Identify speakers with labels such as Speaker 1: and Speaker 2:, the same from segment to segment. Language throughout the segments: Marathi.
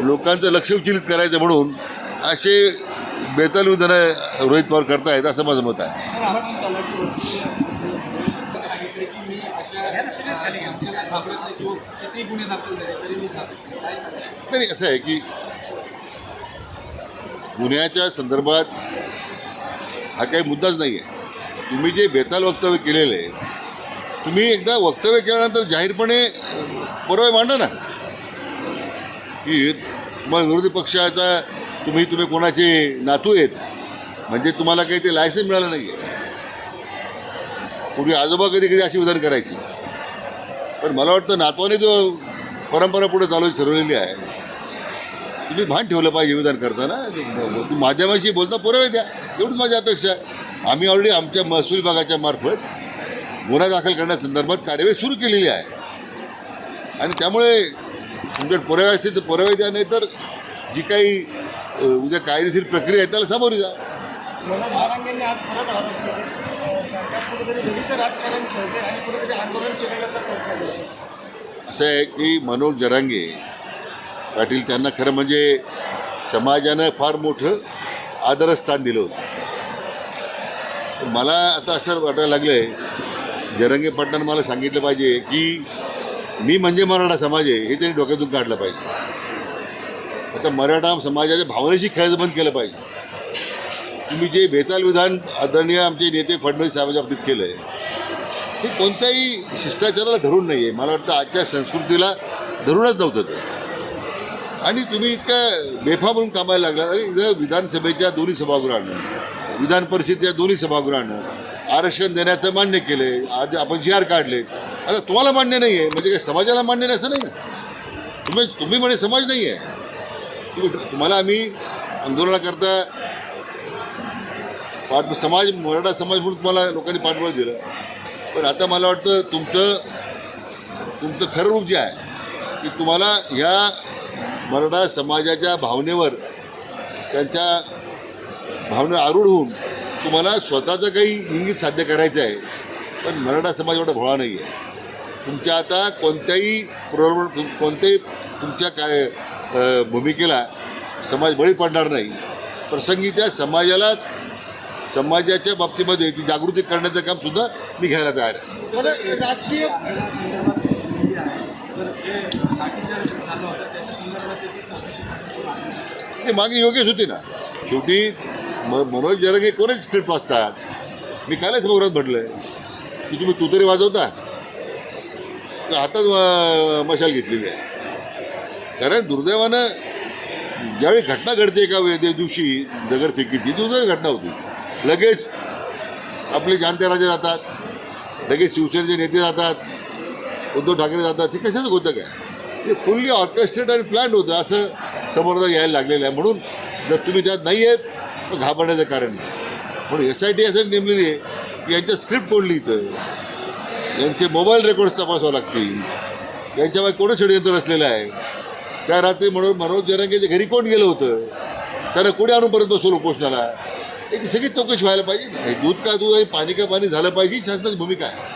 Speaker 1: लोकांचं लक्ष विचलित करायचं म्हणून असे बेताल विधानं रोहित पवार करतायत असं माझं मत आहे.
Speaker 2: तरी
Speaker 1: तरी असं आहे की गुन्ह्याच्या संदर्भात हा काही मुद्दाच नाही आहे तुम्ही जे बेताल वक्तव्य केलेलं आहे तुम्ही एकदा वक्तव्य केल्यानंतर जाहीरपणे पुरावे मांडा ना. की तुम्हाला विरोधी पक्षाचा तुम्ही तुम्ही कोणाचे नातू आहेत? म्हणजे तुम्हाला काही ते लायसन मिळालं नाही आहे पूर्वी आजोबा कधी कधी अशी विधान करायची. पण मला वाटतं नातवाने जो परंपरा पुढे चालू ठरवलेली आहे तुम्ही भान ठेवलं पाहिजे विधान करताना. तुम्ही माध्यमाशी बोलता पुरावे द्या एवढीच माझी अपेक्षा आहे. आम्ही ऑलरेडी आमच्या महसूल विभागाच्या मार्फत गुन्हा दाखल करण्यासंदर्भात कार्यवाही सुरू केलेली आहे. आणि त्यामुळे तुमच्याकडे पुरावे असतील तर पुरावे द्या नाही तर जी काही उद्या कायदेशीर प्रक्रिया आहे त्याला सामोरी जा.
Speaker 2: मनोज जारांगेंनी आज परत आरोप केले की अ, सरकार कुठेतरी वेळीचं राजकारण खेळते आणि कुठेतरी आंदोलन चिरडण्याचा प्रयत्न करते.
Speaker 1: असं आहे की मनोज जरांगे पाटील त्यांना खरं म्हणजे समाजानं फार मोठं आदरस्थान दिलं होतं. मला आता असं वाटायला लागलं आहे जरांगे पाटलानं मला सांगितलं पाहिजे की मी म्हणजे मराठा समाज आहे हे त्यांनी डोक्यातून काढलं पाहिजे. आता मराठा समाजाच्या भावनेशी खेळायचं बंद केलं पाहिजे. तुम्ही जे बेताल विधान आदरणीय आमचे नेते फडणवीस साहेबांच्या बाबतीत केलं आहे हे कोणत्याही शिष्टाचाराला धरून नाही आहे मला वाटतं आजच्या संस्कृतीला धरूनच नव्हतं ते. आणि तुम्ही इतक्या बेफा म्हणून कामायला लागला. अरे इथं विधानसभेच्या दोन्ही सभागृहानं विधान परिषदेच्या दोन्ही सभागृहानं आरक्षण देण्याचं मान्य केलं आहे आज आपण जी आर काढले आता तुम्हाला मान्य नाही आहे म्हणजे काय समाजाला मान्य नाही असं नाही ना? तुम्ही तुम्ही म्हणे समाज नाही आहे तुम्ही तुम्हाला आम्ही आंदोलनाकरता पाठ समाज मराठा समाज म्हणून तुम्हाला लोकांनी पाठबळ दिलं. पण आता मला वाटतं तुमचं तुमचं खरं रूप जे आहे की तुम्हाला ह्या मराठा समाजाच्या भावनेवर त्यांच्या भावना आरूढ होऊन तुम्हाला स्वतःचं काही इंगित साध्य करायचं आहे. पण मराठा समाज एवढा भोळा नाही आहे तुमच्या आता कोणत्याही प्रलोभन तुम- कोणत्याही तुमच्या काय भूमिकेला समाज बळी पडणार नाही. प्रसंगी त्या समाजाला समाजाच्या बाबतीमध्ये ती जागृती करण्याचं काम सुद्धा मी घ्यायला तयार आहे.
Speaker 2: राजकीय
Speaker 1: मागे योग्यच होती ना. शेवटी म मनोज जरगे कोणच स्क्रिप्ट वाचतात? मी कालच सभागृहात म्हटलं की तुम्ही तुतरी वाजवता? हातात मशाल घेतलेली आहे. कारण दुर्दैवानं ज्यावेळी घटना घडते एका वे- दिवशी दगडफेकीची दुर्दैवी घटना होती. लगेच आपले जाणते राजे जातात लगेच शिवसेनेचे नेते जातात उद्धव ठाकरे जातात हे कशाचं होतं काय? ते फुल्ली ऑर्केस्ट्रेट आणि प्लॅन होतं असं समोरचा यायला लागलेलं आहे. म्हणून जर तुम्ही त्यात नाही आहेत तर घाबरण्याचं कारण नाही. म्हणून एस आय टी असं नेमलेली आहे की यांच्या स्क्रिप्ट कोण लिहितं यांचे मोबाईल रेकॉर्ड्स तपासावं लागतील. यांच्यामागे कोणं षडयंत्र असलेलं आहे? त्या रात्री म्हणून मनोज जरांगेच्या घरी कोण गेलं होतं? त्यांना कोणी आणून परत बसवलं उपोषणाला? याची सगळी चौकशी व्हायला पाहिजे. ना. दूध का दूध आणि पाणी का पाणी झालं पाहिजे? शासनाची भूमिका आहे
Speaker 2: आहे.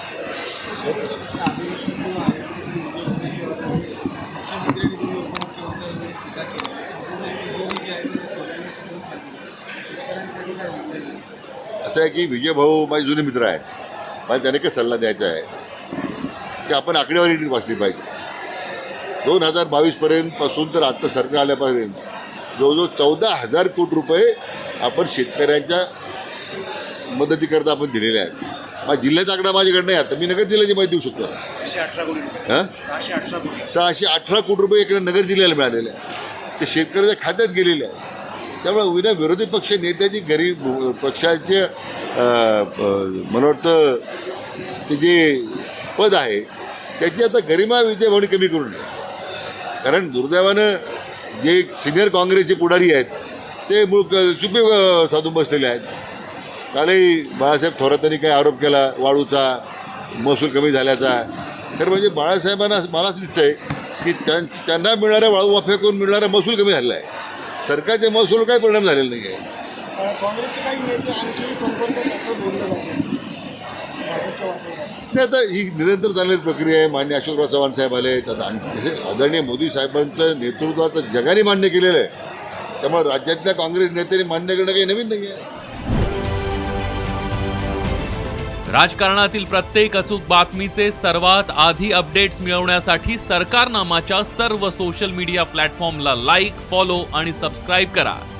Speaker 1: असं आहे की विजयभाऊ माझे जुने मित्र आहेत. मला त्याने काय सल्ला द्यायचा आहे? की आपण आकडेवारी नीट वाचली पाहिजे. दोन हजार बावीसपर्यंतपासून तर आत्ता सरकार आल्यापर्यंत जवळजवळ चौदा हजार कोटी रुपये आपण शेतकऱ्यांच्या मदतीकरता आपण दिलेले आहेत. माझ्या जिल्ह्याचा आकडा माझ्याकडे नाही आता मी नगर जिल्ह्याची माहिती देऊ शकतो.
Speaker 2: सहाशे अठरा कोटी रुपये.
Speaker 1: हां?
Speaker 2: सहाशे अठरा कोटी.
Speaker 1: सहाशे अठरा कोटी रुपये इकडे नगर जिल्ह्याला मिळालेले आहे ते शेतकऱ्याच्या खात्यात गेलेले आहे त्यामुळे विना विरोधी पक्ष नेत्याची गरीब पक्षाचे मला वाटतं ते जे पद आहे त्याची आता गरिमा विजयभावनी कमी करू नये. कारण दुर्दैवानं जे सिनियर काँग्रेसचे पुढारी आहेत ते मूळ चुपे साधून बसलेले आहेत. कालही बाळासाहेब थोरातांनी काही आरोप केला वाळूचा महसूल कमी झाल्याचा. तर म्हणजे बाळासाहेबांना मला असं दिसतंय की त्यां त्यांना मिळणाऱ्या वाळू वाफेकून मिळणारा महसूल कमी झालेला आहे. सरकारचे महसूल काही परिणाम झालेला नाही आहे
Speaker 2: काँग्रेसचे काही नेते आणखी संपर्कात असं बोललं जातं. भाजपच्या वाटेला
Speaker 1: नाही आता ही निरंतर चालणारी प्रक्रिया आहे. मान्य अशोकराव चव्हाण साहेब आले. आता आणखी- हे आदरणीय मोदी साहेबांचं नेतृत्व आता जगाने मान्य केलेलं आहे. त्यामुळे राज्यातल्या काँग्रेस नेत्यांनी मान्य करणं काही नवीन नाही आहे
Speaker 3: राजकारणातील प्रत्येक अचूक बातमीचे सर्वात आधी अपडेट्स मिळवण्यासाठी सरकारनामाच्या सर्व सोशल मीडिया प्लॅटफॉर्मला लाईक फॉलो आणि सबस्क्राईब करा.